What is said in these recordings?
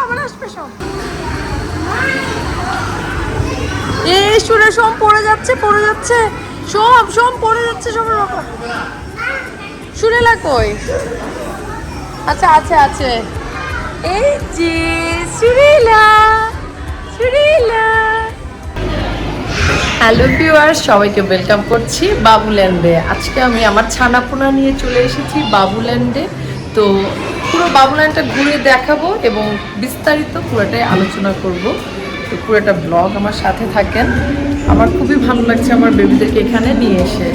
থেকে সব। সুরে, সোম পড়ে যাচ্ছে পড়ে যাচ্ছে। সোম সোম পড়ে যাচ্ছে সোমের বাবা সুরেলা কই? আচ্ছা আছে আছে। এই যে সুরেলা সুরেলা। হ্যালো ভিউয়ার্স, সবাইকে ওয়েলকাম করছি বাবুল্যান্ডে। আজকে আমি আমার ছানাপোনা নিয়ে চলে এসেছি বাবুল্যান্ডে। তো পুরো বাবুলানটা ঘুরে দেখাবো এবং বিস্তারিত পুরোটাই আলোচনা করব। তো পুরোটা ব্লগ আমার সাথে থাকেন। আমার খুবই ভালো লাগছে আমার বেবিদেরকে এখানে নিয়ে এসে।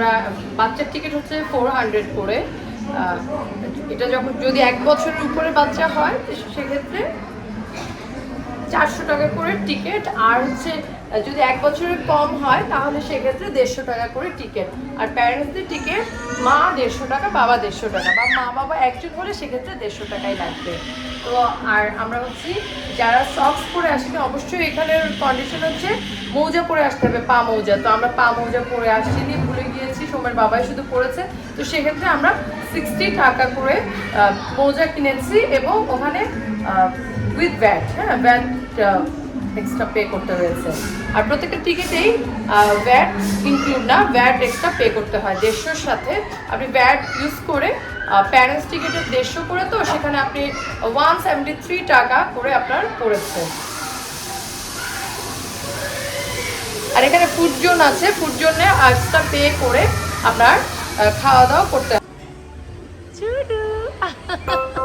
আমরা, বাচ্চার টিকিট হচ্ছে ফোর হান্ড্রেড করে। এটা যখন, যদি এক বছরের উপরে বাচ্চা হয়, সেক্ষেত্রে চারশো টাকা করে টিকিট আর হচ্ছে, যদি এক বছরের কম হয়, তাহলে সেক্ষেত্রে দেড়শো টাকা করে টিকিট আর প্যারেন্টসদের টিকিট মা দেড়শো টাকা, বাবা দেড়শো টাকা। বা মা, বাবা একজন হলে সেক্ষেত্রে দেড়শো টাকাই লাগবে। তো, আর আমরা হচ্ছি যারা সক্স পরে আসি অবশ্যই এখানের কন্ডিশন হচ্ছে, মৌজা পরে আসতে হবে, পা মৌজা। তো আমরা পা মৌজা পরে আসছিনি ভুলে গিয়েছি সোমের বাবাই শুধু পড়েছে, তো সেক্ষেত্রে আমরা সিক্সটি টাকা করে মৌজা কিনেছি এবং ওখানে উইথ ব্যাট হ্যাঁ ব্যাট এক্সট্রা পে করতে হয়েছে। আর প্রত্যেকটা টিকিটেই ভ্যাট ইনক্লুড না ভ্যাট এক্সট্রা পে করতে হয় দেড়শোর সাথে। আপনি ভ্যাট ইউজ করে প্যারেন্টস টিকিটের দেড়শো করে, তো সেখানে আপনি ওয়ান সেভেন্টি থ্রি টাকা করে আপনার পড়েছে। আর এখানে ফুড জোন আছে। ফুড জোনে এক্সট্রা পে করে আপনার খাওয়া দাওয়া করতে হয়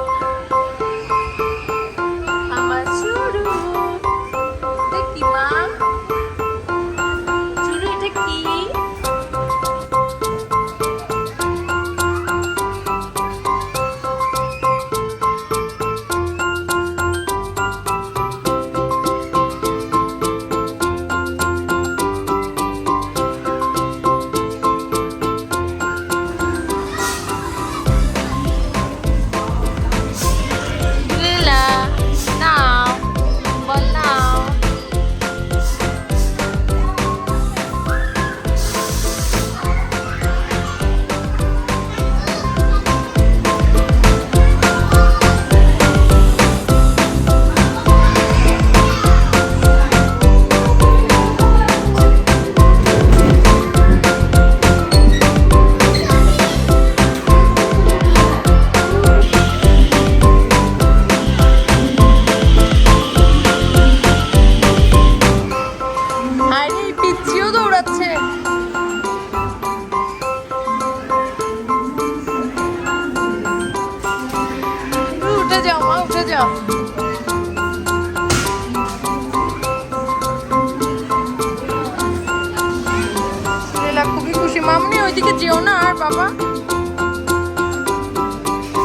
ওইদিকে যেও না আর বাবা।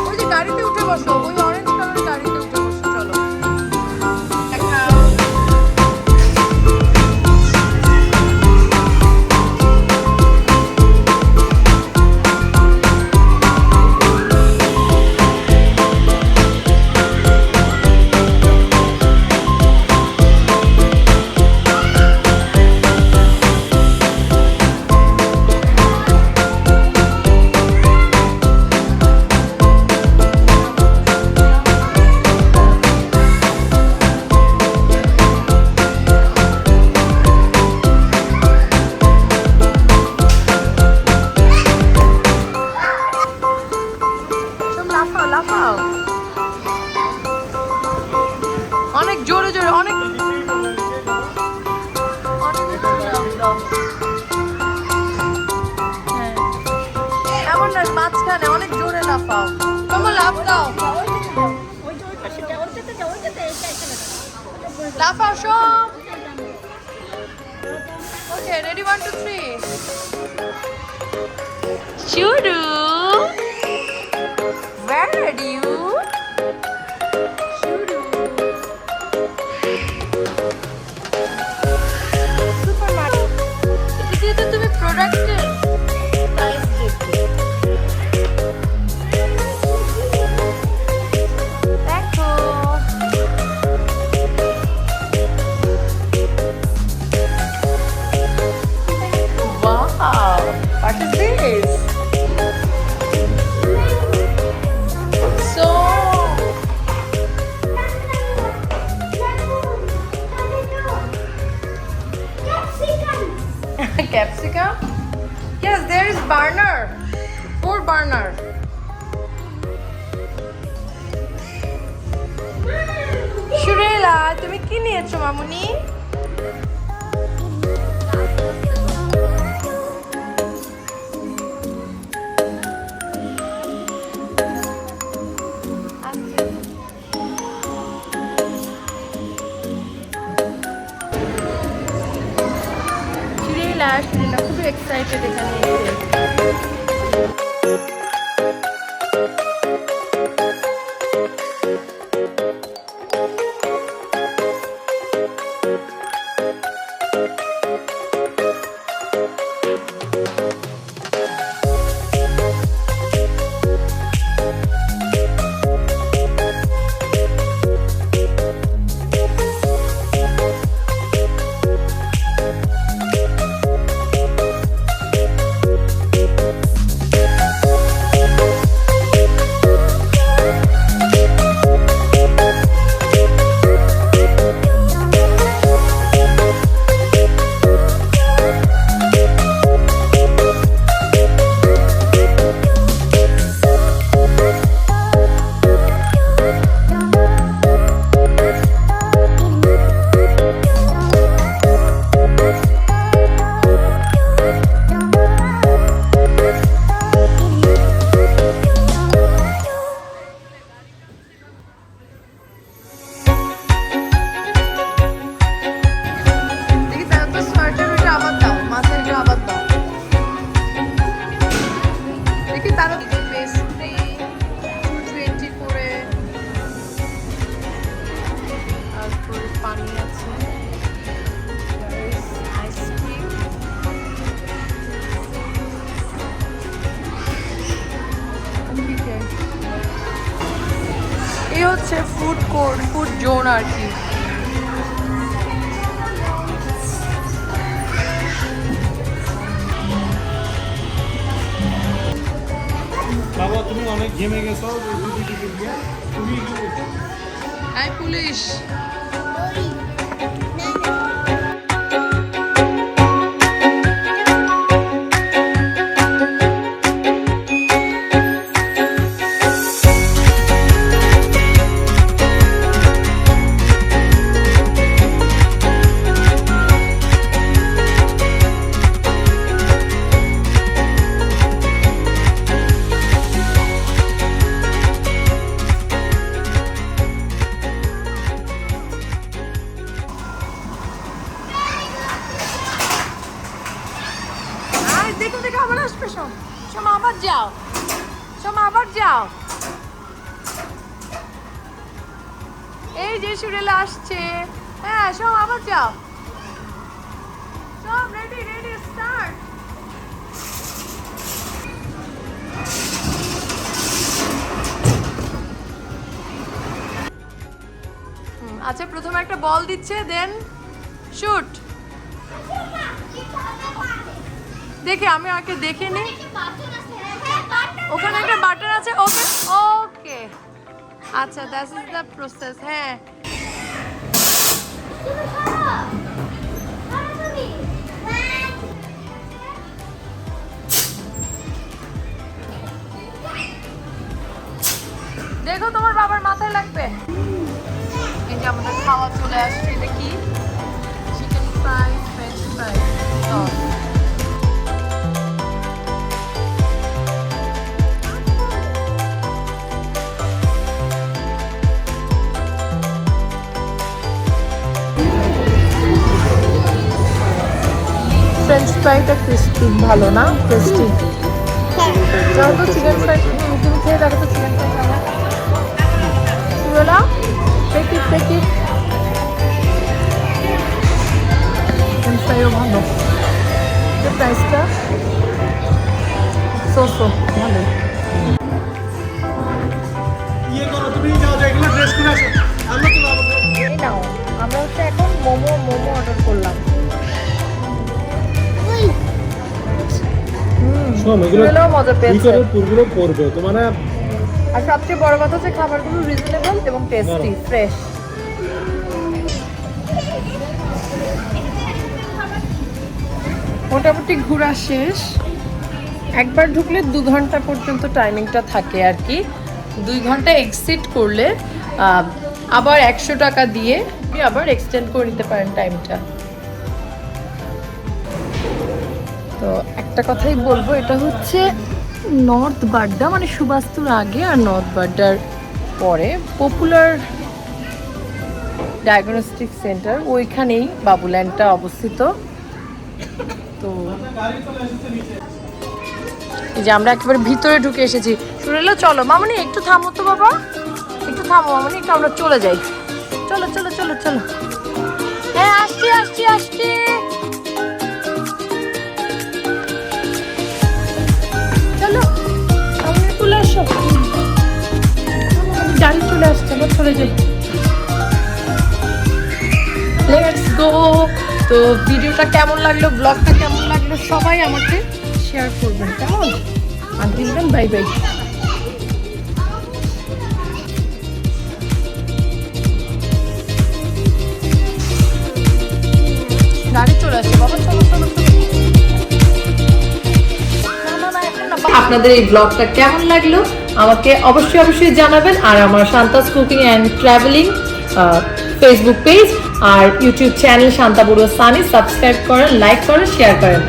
ওই যে গাড়িতে উঠে বসো। Laugh out strong. Okay, ready one, two, three. Shuru. Where are you? Shuru. Supermarket. It is either to be productive. Burner poor burner. সুরেলা তুমি কি নিয়েছো মামুনি? আর কি বাবা তুমি অনেক ঘেমে গেছো তুমি আই পুলিশ। সোম আবার যাও। সোম আবার যাও। এই যে সুরেলা আসছে। হ্যাঁ সোম আবার যাও। সোম রেডি রেডি স্টার্ট আচ্ছা প্রথমে একটা বল দিচ্ছে, দেন শুট। দেখে আমি আগে দেখে নিই। ওখানে একটা বাটন আছে ওকে ওকে। আচ্ছা দ্যাট ইজ দ্য প্রসেস হ্যাঁ। দেখো তোমার বাবার মাথায় লাগবে। এই যে আমাদের খাওয়া চলে আসছে এটা কি chicken fry French fry French ফ্রাইটা crispy ভালো না? টেস্টি যাও তো চিকেন ফ্রাই তুমি খেয়ে দেখো তো চিকেন ফ্রাই ইট টেক ইট চিকেন ফ্রাইও ভালো। প্রাইসটা সো সো ভালো। ইয়ে আমরা হচ্ছে এখন মোমো মোমো অর্ডার করলাম। শোন এগুলো মজা পেয়েছে। পুরগুলো পড়বে তোমার আর সবচেয়ে বড় কথা হচ্ছে খাবারগুলো রিজনেবল এবং টেস্টি ফ্রেশ মোটামুটি ঘোরা শেষ। একবার ঢুকলে দু ঘণ্টা পর্যন্ত টাইমিংটা থাকে আর কি। দুই ঘণ্টা এক্সিট করলে আবার একশো টাকা দিয়ে আপনি আবার এক্সটেন্ড করে নিতে পারেন টাইমটা তো একটা কথাই বলব, এটা হচ্ছে নর্থ বাড্ডা মানে সুবাস্তুর আগে আর নর্থ বাড্ডার পরে। পপুলার ডায়াগনস্টিক সেন্টার ওইখানেই বাবুল্যান্ডটা অবস্থিত। তো এই যে আমরা একেবারে ভিতরে ঢুকে এসেছি। শুনেলো চলো। মামনি, একটু থামো তো বাবা। একটু থামো মামনি, একটু আমরা চলে যাই। চলো চলো চলো চলো। হ্যাঁ আসছি আসছি আসছি। আমরা চলে যাই। লেটস গো তো ভিডিওটা কেমন লাগল? ব্লগটা কেমন লাগল? সবাই আমাকে শেয়ার করবেন, কেমন? Until bye bye. আপনাদের এই ব্লগটা কেমন লাগল? আমাকে অবশ্যই অবশ্যই জানাবেন আর আমার Shanta's cooking and travelling Facebook page R YouTube channel Shanta Barua Sunny. Subscribe করেন লাইক করেন শেয়ার করেন।